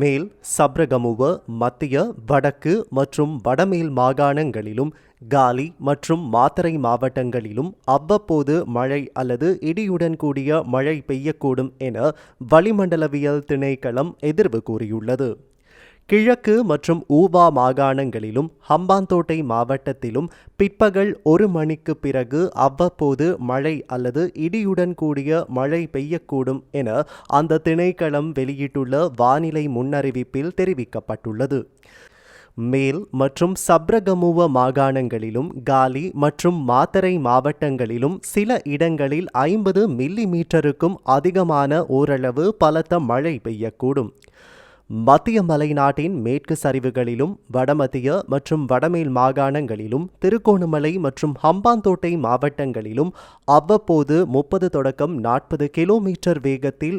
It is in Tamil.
மேல் சப்ரகமுவ மத்திய வடக்கு மற்றும் வடமேல் மாகாணங்களிலும் காலி மற்றும் மாத்தறை மாவட்டங்களிலும் அவ்வப்போது மழை அல்லது இடியுடன் கூடிய மழை பெய்யக்கூடும் என வளிமண்டலவியல் திணைக்களம் எதிர்வு கூறியுள்ளது. கிழக்கு மற்றும் ஊவா மாகாணங்களிலும் ஹம்பாந்தோட்டை மாவட்டத்திலும் பிற்பகல் ஒரு மணிக்கு பிறகு அவ்வப்போது மழை அல்லது இடியுடன் கூடிய மழை பெய்யக்கூடும் என அந்த திணைக்களம் வெளியிட்டுள்ள வானிலை முன்னறிவிப்பில் தெரிவிக்கப்பட்டுள்ளது. மேல் மற்றும் சப்ரகமுவ மாகாணங்களிலும் காலி மற்றும் மாத்தரை மாவட்டங்களிலும் சில இடங்களில் ஐம்பது மில்லி மீட்டருக்கும் அதிகமான ஓரளவு பலத்த மழை பெய்யக்கூடும். மத்திய மலைநாட்டின் மேற்கு சரிவுகளிலும் வடமத்திய மற்றும் வடமேல் மாகாணங்களிலும் திருகோணமலை மற்றும் ஹம்பாந்தோட்டை மாவட்டங்களிலும் அவ்வப்போது முப்பது தொடக்கம் நாற்பது கிலோமீட்டர் வேகத்தில்